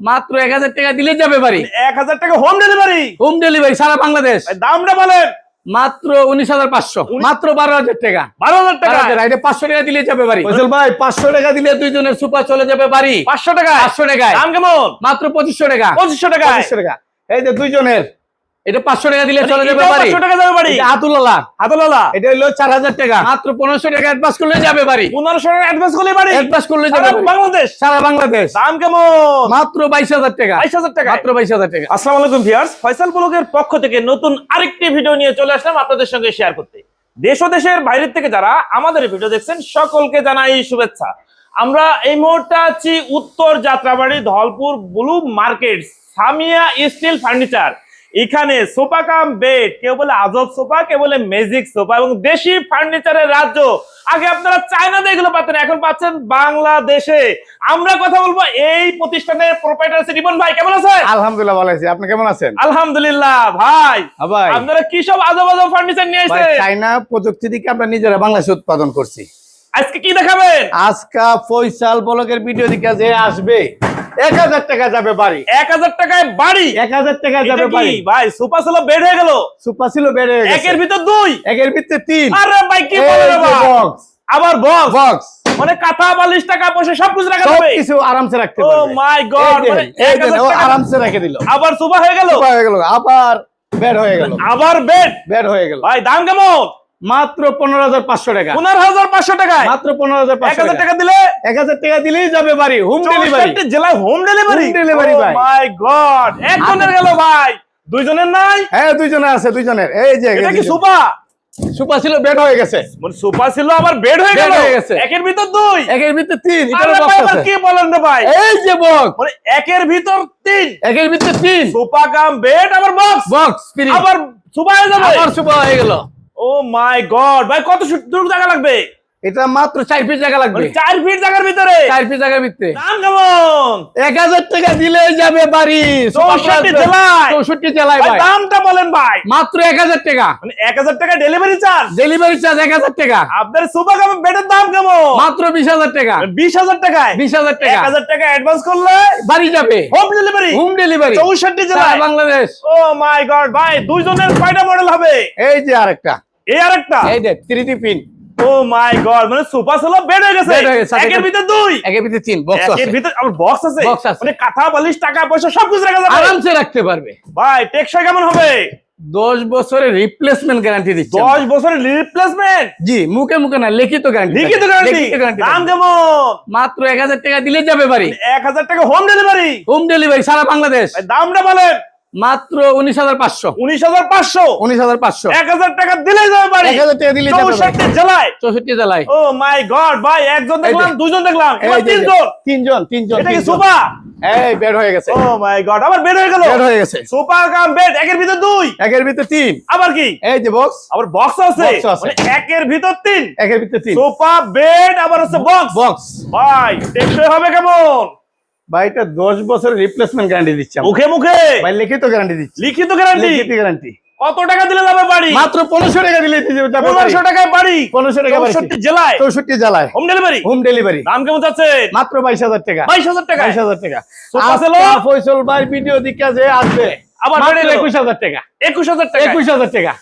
মাত্র এক হাজার টাকা দিলে যাবে বাড়ি। এক হাজার টাকা হোম ডেলিভারি হোম ডেলিভারি সারা বাংলাদেশ। দামটা বলেন। মাত্র উনিশ হাজার পাঁচশো। মাত্র বারো হাজার টাকা। বারো হাজার টাকা। এটা পাঁচশো টাকা দিলে যাবে বাড়ি। ভাই পাঁচশো টাকা দিলে দুইজনের সুপার চলে যাবে বাড়ি। পাঁচশো টাকা পাঁচশো টাকা দাম কেমন? মাত্র পঁচিশশো টাকা। পঁচিশশো টাকা পঁচিশশো টাকা। এই যে দুইজনের। এটা পাঁচশো টাকা দিলে চলে যাবে বাড়ি। টাকা যাবে বাড়ি। এটা হলো চার হাজার টাকা। মাত্র পনেরোশো টাকা অ্যাডভান্স করলে যাবে বাড়ি। পনেরোশো টাকা অ্যাডভান্স করলে বাড়ি। অ্যাডভান্স করলে যাবে বাংলাদেশ। সারা বাংলাদেশ। দাম কেমন? মাত্র বাইশ হাজার টাকা। বাইশ হাজার টাকা। মাত্র বাইশ হাজার টাকা। আসসালামু আলাইকুম ভিউয়ার্স ফয়সাল ব্লগের পক্ষ থেকে নতুন আরেকটি ভিডিও নিয়ে চলে আসলাম আপনাদের সঙ্গে শেয়ার করতে। দেশ ও দেশের বাইরের থেকে যারা আমাদের ভিডিও দেখছেন সকলকে জানাই শুভেচ্ছা। আমরা এই মুহূর্তে আছি উত্তর Jatrabari Dholpur blue market Samia steel furniture. এখানে সোফা কাম বেড কেউ বলে আজব সোফা কেউ বলে ম্যাজিক সোফা এবং দেশি ফার্নিচারের রাজ্য। আগে আপনারা চায়নাতে এগুলো পাচ্ছেন এখন পাচ্ছেন বাংলাদেশে। আমরা কথা বলব এই প্রতিষ্ঠানের প্রোপাইটার ভাই কেমন আছেন? আলহামদুলিল্লাহ ভালো আছি। আপনি কেমন আছেন? আলহামদুলিল্লাহ ভাই। হ্যাঁ ভাই। আপনারা কি সব আজব আজব ফার্নিচার নিয়ে এসেছেন? চাইনা প্রযুক্তি দিকে আমরা নিজেরা বাংলাদেশে উৎপাদন করছি। আজকে কি দেখাবেন? আজকা ফয়সাল বলকের ভিডিও দিকে যে আসবে এক হাজার টাকা যাবে বাড়ি। এক হাজার টাকায় বাড়ি? এক হাজার টাকা যাবে বাড়ি। ভাই সুপার বেড হয়ে গেল। সুপার ছিল বেড়ে গেছে। একের ভিতর দুই। একের ভিতরে তিন। আরে ভাই কি আবার? বক্স আবার বক্স বক্স মানে কাঁথা বালিশ টাকা পয়সা সব কিছু রাখা যাবে। কিছু আরামসে রাখতে ও মাই গড এই মানে এই 1000 দেখেন, ও টাকা- আরামসে রেখে দিল। আবার সুপার হয়ে গেল? সুপার হয়ে গেল আবার বের হয়ে গেল। আবার বেড বের হয়ে গেল। ভাই দাম কেমন? মাত্র পনেরো হাজার পাঁচশো টাকা। পনেরো হাজার পাঁচশো টাকায়? মাত্র পনেরো হাজার পাঁচশো হাজার টাকা। টাকা দিলে? এক হাজার টাকা দিলেই যাবে বাড়ি হোম ডেলিভারি জেলায় হোম ডেলিভারি Home ভাই। মাই গড একজনের গেল ভাই। দুইজনের নাই? হ্যাঁ দুইজনে আছে দুইজনের। এই যে এটা কি দুইজন। সুপা? ছিল বেড হয়ে গেছে। মানে সুপা ছিল আবার বেড হয়ে গেল? গেছে। একের ভিতর দুই? একের ভিতরে তিন আরে বক্স আছে। কি বলেন রে ভাই? এই যে বক্স মানে একের ভিতর তিন। একের ভিতরে তিন। সোফা কাম বেড আবার বক্স বক্স আবার সুপা হয়ে যাবে। আবার সুপার হয়ে গেল। ও মাই গড ভাই কত দূর জায়গা লাগবে? এটা মাত্র চার ফিট জায়গা লাগবে। মানে চার ফিট জায়গার ভিতরে? চার ফিট জায়গার ভিতরে। দাম কেমন? এক হাজার টাকা দিলেই যাবে বাড়ি। চৌষট্টি জেলায়। চৌষট্টি জেলায় ভাই ভাই। দামটা বলেন ভাই। মাত্র এক হাজার টাকা। মানে এক হাজার টাকা ডেলিভারি চার্জ ডেলিভারি চার্জ এক হাজার টাকা। আপনার সুপার কাম বেডের দাম কেমন? মাত্র বিশ হাজার টাকা। বিশ হাজার টাকায়? বিশ হাজার এক টাকা হাজার টাকা অ্যাডভান্স করলে বাড়ি যাবে। হোম ডেলিভারি হোম ডেলিভারি চৌষট্টি জেলায়? বাংলাদেশ। ও মাই গড ভাই দুইজনের কয়টা মডেল হবে? এই যে আরেকটা। এই আরেকটা। এই যে three pin oh my god মানে সুপার সেলো বেড হয়ে গেছে। Bed হয়ে গেছে, সাথে একের একটা- দুই। একের ভিতরে তিন বক্স একের আছে। ভিতর বক্স আছে। মানে কাঁথা বালিশ টাকা পয়সা সব কিছু রাখা যাবে। আরামসে রাখতে পারবে। ভাই টেকসই কেমন হবে? দশ বছরের রিপ্লেসমেন্ট গ্যারান্টি দিচ্ছে দশ বছরের রিপ্লেসমেন্ট জি মুখে মুখে না লিখিত গ্যারান্টি লিখিত গ্যারান্টি দাম কেমন? মাত্র এক হাজার টাকা দিলে যাবে বাড়ি। এক হাজার টাকা হোম ডেলিভারি হোম ডেলিভারি সারা বাংলাদেশ। দামটা বলেন। মাত্র উনিশ হাজার পাঁচশো। উনিশ হাজার পাঁচশো? উনিশ হাজার পাঁচশো। এক হাজার টাকা দিলে যাবে বাড়ি। এক হাজার টাকা দিলে চৌষট্টি জেলায়। চৌষট্টি জেলায়। ও মাই গড ভাই একজন দেখলাম দুজন দেখলাম তিনজন। তিনজন তিনজন এটা কি সোফা এই বের হয়ে গেছে। ও মাই গড আবার বেড হয়ে গেল। বের হয়ে গেছে। সোফা কাম বেড একের ভিতর দুই। একের ভিতরে তিন। আবার কি? এই যে বক্স আবার বক্স আছে। মানে একের ভিতর তিন। একের ভিতরে তিন। সোফা বেড আবার বক্স বক্স ভাই হবে কেমন? ভাই এটা দশ বছরের রিপ্লেসমেন্ট গ্যারান্টি দিচ্ছে মুখে মুখে? ভাই লিখিত গ্যারান্টি দিচ্ছি। লিখিত গ্যারান্টি লিখিত গ্যারান্টি কত টাকা দিলে যাবে বাড়ি? মাত্র টাকা দিলে যাবে টাকায় বাড়ি? টাকা জেলায়? চৌষট্টি জেলায়। হোম ডেলিভারি হোম ডেলিভারি দাম কেমন যাচ্ছে? মাত্র বাইশ হাজার টাকা। বাইশ হাজার টাকা বাইশ হাজার টাকা। সোফা ছিল? আজকা ফয়সল ভাই ভিডিও দিকে যে আসবে আবার মাত্র বেড়ে গেল। একুশ হাজার টাকা। একুশ হাজার টাকা একুশ হাজার টাকা।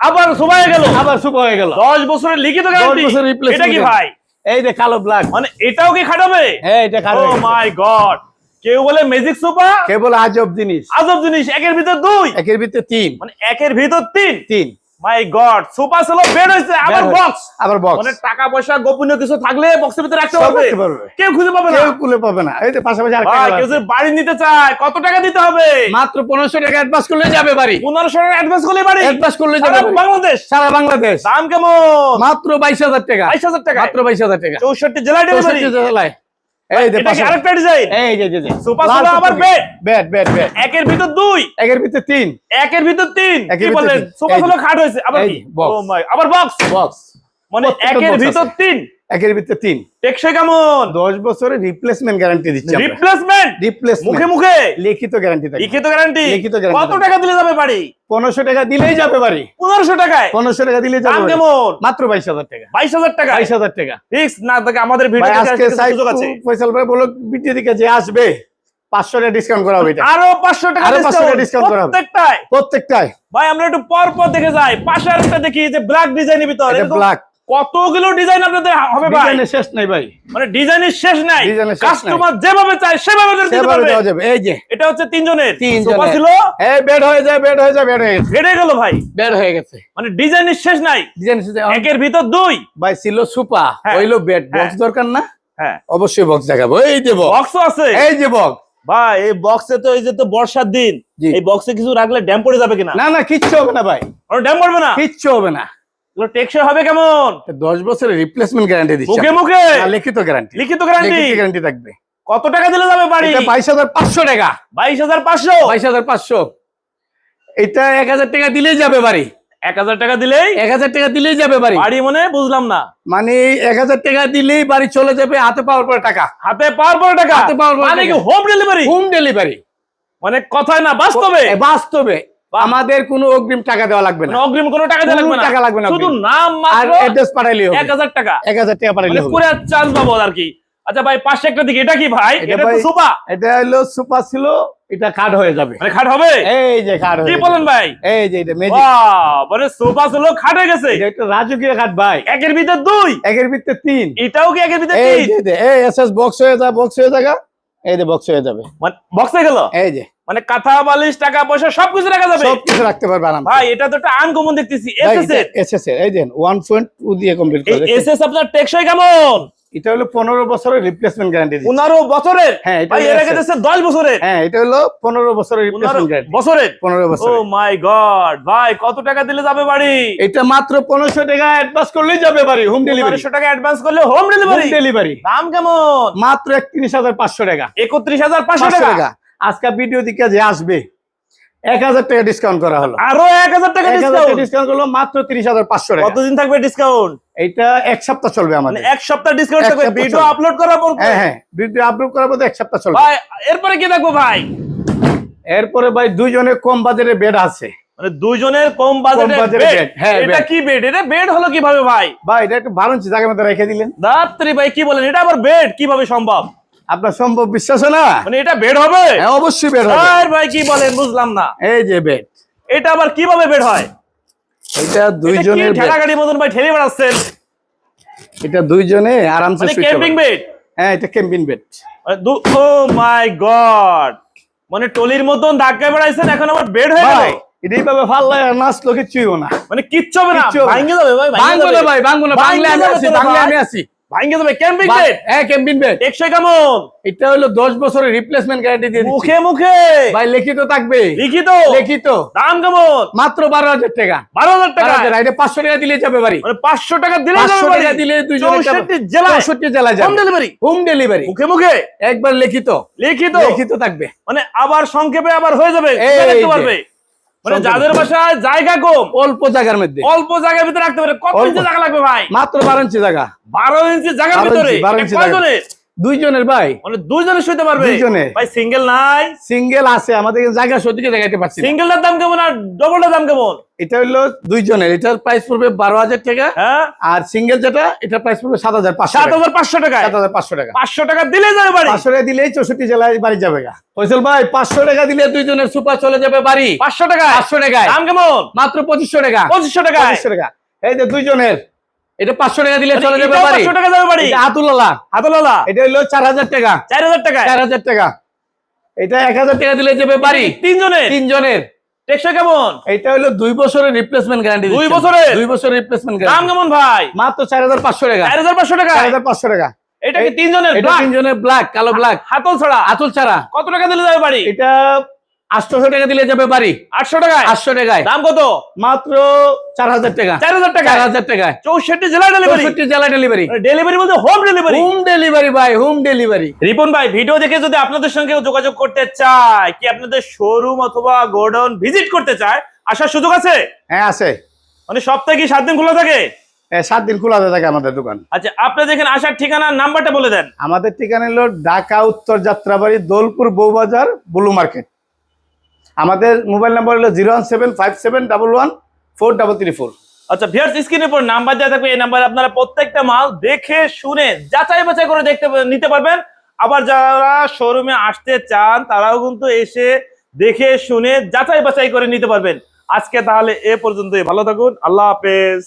আবার সবাই গেল? আবার সুপ হয়ে গেল। দশ বছরের লিখিত গ্যারান্টি বছর replacement এটা কি ভাই? এই যে কালো ব্ল্যাক মানে এটাও কি খাটাবে? হ্যাঁ এটা ও মাই গড কেউ বলে ম্যাজিক সোফা বলে আজব জিনিস। আজব জিনিস একের ভিতর দুই। একের ভিতর তিন। মানে একের ভিতর তিন। তিন। মাই গড সোফা বেড হয়েছে আবার বক্স আবার বক্স মানে টাকা পয়সা গোপনীয় কিছু থাকলে বক্সের ভিতরে রাখতে পারবে। কেউ খুঁজে পাবে না। কেউ পাবে না। এই পাশাপাশি আরেকটা ভাই কেউ যদি বাড়ি নিতে চায় কত টাকা দিতে হবে? মাত্র পনেরোশো টাকা অ্যাডভান্স করলে যাবে বাড়ি। পনেরোশো টাকা অ্যাডভান্স করলে বাড়ি? অ্যাডভান্স করলে যাবে বাংলাদেশ? সারা বাংলাদেশ। দাম কেমন? মাত্র বাইশ হাজার টাকা। বাইশ হাজার টাকা। মাত্র বাইশ হাজার টাকা। চৌষট্টি জেলায় ডেলিভারি চৌষট্টি জেলায়। এই যে পাশে- আরেকটা ডিজাইন এই যে যে যে। সোফা আবার বেড বেড বেড বেড একের ভিতর দুই। একের ভিতরে তিন। একের ভিতর তিন। কি বলেন? যে। খাট হয়েছে। আবার কি? ও মাই আবার বক্স বক্স মানে একের ভিতর তিন। একের ভিতরে তিন। টেকসই কেমন? দশ বছরের রিপ্লেসমেন্ট গ্যারান্টি দিচ্ছি রিপ্লেসমেন্ট রিপ্লেসমেন্ট মুখে মুখে? লিখিত গ্যারান্টি থাকে লিখিত গ্যারান্টি লিখিত guarantee কত টাকা দিলে যাবে বাড়ি? পনেরোশো টাকা দিলেই যাবে বাড়ি। পনেরোশো টাকায়? পনেরোশো টাকা দিলে যাবে। কেমন? মাত্র বাইশ হাজার টাকা। বাইশ হাজার টাকা? বাইশ হাজার টাকা। ফিক্স না থাকে আমাদের ভিডিও আছে। ফয়সাল ভাই বলো ভিডিও দিকে যে আসবে পাঁচশো টাকা ডিসকাউন্ট করা হবে এটা। আরও পাঁচশো টাকা আরও 500 টাকা discount করা হবে। প্রত্যেকটায়? প্রত্যেকটাই ভাই আমরা একটু পর পর দেখে যাই। পাশে আরেকটা দেখি যে ব্ল্যাক ডিজাইনের ভিতর। ব্ল্যাক কতগুলো ডিজাইন আপনাদের হবে ভাই? ডিজাইনের শেষ নাই ভাই। মানে ডিজাইনের শেষ নাই। শেষ। কাস্টমার যেভাবে চায় সেভাবে দিতে পারবে। এই যে। এটা হচ্ছে তিনজনের। সোফা ছিল। এই বেড হয়ে যায় বেড হয়ে যায় বেড হয়ে গেছে। বেড়ে গেল ভাই। বেড হয়ে গেছে। মানে ডিজাইনের শেষ নাই। ডিজাইন একের ভিতর দুই। ভাই ছিল সুপা। হইল বেড বক্স। দরকার না? হ্যাঁ। অবশ্যই বক্স দেখাবো। এই যে বক্স আছে। এই যে বক্স ভাই এই বক্সে তো এই যে তো বর্ষার দিন। এই বক্সে কিছু রাখলে ড্যাম পড়ে যাবে কিনা? না না কিচ্ছু হবে না ভাই। ড্যাম পড়বে না? কিচ্ছু হবে না। এগুলো টেকসই হবে কেমন? দশ বছরের রিপ্লেসমেন্ট গ্যারান্টি দিচ্ছে মুখে মুখে? লিখিত গ্যারান্টি লিখিত গ্যারান্টি গ্যারান্টি থাকবে। কত টাকা দিলে যাবে বাড়ি? এটা বাইশ হাজার পাঁচশো টাকা। বাইশ হাজার পাঁচশো? বাইশ হাজার পাঁচশো। এটা এক হাজার টাকা দিলেই যাবে বাড়ি। এক হাজার টাকা দিলেই? এক হাজার টাকা দিলেই যাবে বাড়ি। বাড়ি মনে বুঝলাম না। মানে এক হাজার টাকা দিলেই বাড়ি চলে যাবে হাতে পাওয়ার পরে টাকা। হাতে পাওয়ার পরে টাকা? হাতে পাওয়ার পরে মানে কি হোম ডেলিভারি হোম ডেলিভারি মানে কথায় না বাস্তবে? বাস্তবে। আমাদের কোনো অগ্রিম টাকা দেওয়া লাগবে না মানে অগ্রিম কোনো টাকা দেওয়া লাগবে না টাকা লাগবে না শুধু। নাম আর মাত্র অ্যাড্রেস পাঠাইলেই হবে এক হাজার টাকা এক হাজার টাকা পাঠাইলে মানে হবে পুরো চার্জ পাবো আর কি আচ্ছা ভাই পাশে একটা দিকে এটা কি ভাই এটা তো সোফা এটা হলো সুপার ছিল এটা কার্ড হয়ে যাবে মানে খাট হবে এই যে কার্ড কি বলেন ভাই এই যে এটা ম্যাজিক বাহ মানে সোফা ছিল খাট হয়ে গেছে এটা একটা রাজকীয় কার্ড ভাই একের ভিতর দুই একের ভিতরে তিন এটাও কি একের ভিতর এই তিন যে যে, এই এসএস বক্স হয়ে যা বক্স হয়ে যাগা এই যে বক্স হয়ে যাবে মানে বক্সে গেল এই যে মানে কাঁথা বালিশ টাকা পয়সা সবকিছু রাখা যাবে। সব কিছু রাখতে পারবে আরাম ভাই এটা তো একটা আনকমন দেখতেছি। এসএস এর এসএস এর এই দেন 1.2 দিয়ে কমপ্লিট করে এসএস আপনার টেকসই কেমন? এটা হলো 15 বছরের রিপ্লেসমেন্ট গ্যারান্টি পনেরো বছরের? হ্যাঁ, ভাই এর আগে দিচ্ছে দশ বছরের। হ্যাঁ এটা হলো 15 বছরের রিপ্লেসমেন্ট গ্যারান্টি বছরের? 15 ও বছর মাই গড ভাই কত টাকা দিলে যাবে বাড়ি? এটা মাত্র 1500 টাকা অ্যাডভান্স করলেই যাবে বাড়ি হোম ডেলিভারি পনেরোশো টাকা অ্যাডভান্স করলে হোম হোম ডেলিভারি ডেলিভারি দাম কেমন? মাত্র 31500 টাকা। একত্রিশ হাজার পাঁচশো 500 টাকা? টাকা। আজকে ভিডিও দিকে যে আসবে 1000 টাকা ডিসকাউন্ট করা হলো। আরও এক হাজার টাকা ডিসকাউন্ট করল মাত্র 30500 টাকা। কতদিন থাকবে ডিসকাউন্ট এটা এক সপ্তাহ চলবে মানে আমাদের এক সপ্তাহ ডিসকাউন্ট থাকবে। ভিডিও আপলোড করার পর হ্যাঁ হ্যাঁ। ভিডিও আপলোড করার পর এক সপ্তাহ চলবে। ভাই এরপরে কি দেখব ভাই? এরপরে ভাই দুইজনে কম বাজারে বেড আছে। মানে দুইজনের কম বাজেটের বেড হ্যাঁ, এটা কি বেড এটা বেড হলো কীভাবে ভাই? ভাই এটা একটু ভালো জায়গার মধ্যে রেখে দিলেন। দাত্রি ভাই কি বলেন? এটা আবার বেড কীভাবে সম্ভব? আপনার সম্ভব বিশ্বাস না? মানে এটা বেড হবে? হ্যাঁ অবশ্যই বেড হবে। আর ভাই কি বলেন বুঝলাম না। এই যে বেড এটা আবার কীভাবে বেড হয়? এটা দুইজনের। ঠেলা গাড়ি মতন ভাই ঠেলে বেড়াচ্ছেন? এটা দুইজনে আরামসে মানে শুইতে ক্যাম্পিং বেড? হ্যাঁ এটা camping bed. Oh my god! মানে টলির মতন ধাক্কা বেড়াইছেন এখন আবার বেড হয়ে গেল? এটা এইভাবে ফাল্লায় নাচলো কিছুই না মানে কিচ্ছু হবে না? না। যাবে ভাই ভাঙবো না ভাই ভাঙবো না বাংলা আমি আছি বাংলা আমি আছি ভাঙ্গে যাবে ক্যাম্পিং বেড হ্যাঁ ক্যাম্পিং বেড টেকসই কেমন? এটা হলো দশ বছরের রিপ্লেসমেন্ট গ্যারান্টি দিয়ে মুখে মুখে। ভাই লিখিত থাকবে। লিখিত? লিখিত। দাম কেমন? মাত্র বারো হাজার টাকা। বারো হাজার টাকা? এটা পাঁচশো টাকা দিলে যাবে বাড়ি। মানে পাঁচশো টাকা দিলে পাঁচশো টাকা দিলে চৌষট্টি চৌষট্টি জেলায় হোম ডেলিভারি হোম ডেলিভারি মুখে মুখে? একবার লিখিত। লিখিত? লিখিত থাকবে। মানে আবার সংক্ষেপে আবার হয়ে যাবে। পারবে মানে যাদের বাসায় জায়গা কম অল্প জায়গার মধ্যে। অল্প জায়গার ভিতরে রাখতে পারে। কত ইঞ্চি জায়গা লাগবে ভাই? মাত্র বারো ইঞ্চি জায়গা। বারো ইঞ্চি জায়গার 12 ভিতরে? ইঞ্চি, 12 এটা ইঞ্চি জায়গা। কয়জনের? দুইজনের ভাই। মানে দুইজনে শুতে পারবে? দুইজনে। ভাই সিঙ্গেল নাই? সিঙ্গেল আছে আমাদের জায়গা সত্যি জায়গাতে পাচ্ছি। সিঙ্গেলটার দাম কেমন আর ডবলটার দাম কেমন? এটা হলো দুইজনের এটার প্রাইস পড়বে বারো হাজার টাকা হ্যাঁ। আর সিঙ্গেল যেটা এটা প্রাইস পড়বে সাত হাজার পাঁচশো সাত হাজার পাঁচশো টাকায়? সাত হাজার পাঁচশো টাকা। পাঁচশো টাকা দিলে যাবে বাড়ি। পাঁচশো টাকা দিলেই চৌষট্টি জেলায় বাড়ি যাবে গা। ফয়সল ভাই পাঁচশো টাকা দিলে দুইজনের সুপার চলে যাবে বাড়ি। পাঁচশো টাকায়? পাঁচশো টাকায়। দাম কেমন? মাত্র পঁচিশশো টাকা। পঁচিশশো টাকা পঁচিশশো টাকা। এই যে দুইজনের এটা পাঁচশো টাকা দিলে চলে যাবে বাড়ি। পাঁচশো টাকা যাবে বাড়ি। এটা আতুলালা। হাতলালা এটা হলো চার হাজার টাকা। চার হাজার টাকা চার হাজার টাকা। এটা এক হাজার টাকা দিলে যাবে বাড়ি। তিনজনের? তিনজনের। টেকসই কেমন? এটা হলো দুই বছরের রিপ্লেসমেন্ট গ্যারান্টি দুই বছরের? দুই বছরের রিপ্লেসমেন্ট দাম কেমন ভাই? মাত্র চার হাজার পাঁচশো টাকা। চার হাজার পাঁচশো টাকা? চার হাজার পাঁচশো টাকা। এটা কি তিনজনের? তিনজনের ব্ল্যাক কালো ব্ল্যাক হাতল ছাড়া? আতুল ছাড়া। কত টাকা দিলে যাবে বাড়ি? এটা আটশোশো টাকা দিলে যাবে বাড়ি। আটশো টাকায়? আটশো টাকায়। দাম কত? মাত্র চার হাজার টাকা চার হাজার টাকা চার হাজার টাকায়। চৌষট্টি জেলা ডেলিভারি চৌষট্টি জেলা ডেলিভারি ডেলিভারি বলতে হোম ডেলিভারি হোম ডেলিভারি ভাই হোম ডেলিভারি রিপন ভাই ভিডিও দেখে যদি আপনাদের সঙ্গে যোগাযোগ করতে চায় কি আপনাদের শোরুম অথবা গোডাউন ভিজিট করতে চায় আসার সুযোগ আছে? হ্যাঁ আছে। মানে সপ্তাহে কি সাত দিন খোলা থাকে? সাত দিন খোলা থাকে আমাদের দোকান। আচ্ছা আপনাদের এখানে আসার ঠিকানা নাম্বারটা বলে দেন। আমাদের ঠিকানা হলো ঢাকা উত্তর যাত্রাবাড়ি দোলপুর বউবাজার বুলু মার্কেট। আমাদের মোবাইল নাম্বার হলো zero one seven five seven double one four double three four. আচ্ছা ভিয়ার্স স্ক্রিনের উপর নাম্বার দেওয়া থাকবে, এই নাম্বারে আপনারা প্রত্যেকটা মাল দেখে, শুনে, যাচাই বাছাই করে দেখতে নিতে পারবেন। আবার যারা শোরুমে আসতে চান, তারাও কিন্তু এসে দেখে, শুনে, যাচাই বাছাই করে নিতে পারবেন। আজকে তাহলে এ পর্যন্তই। ভালো থাকুন। আল্লাহ হাফেজ।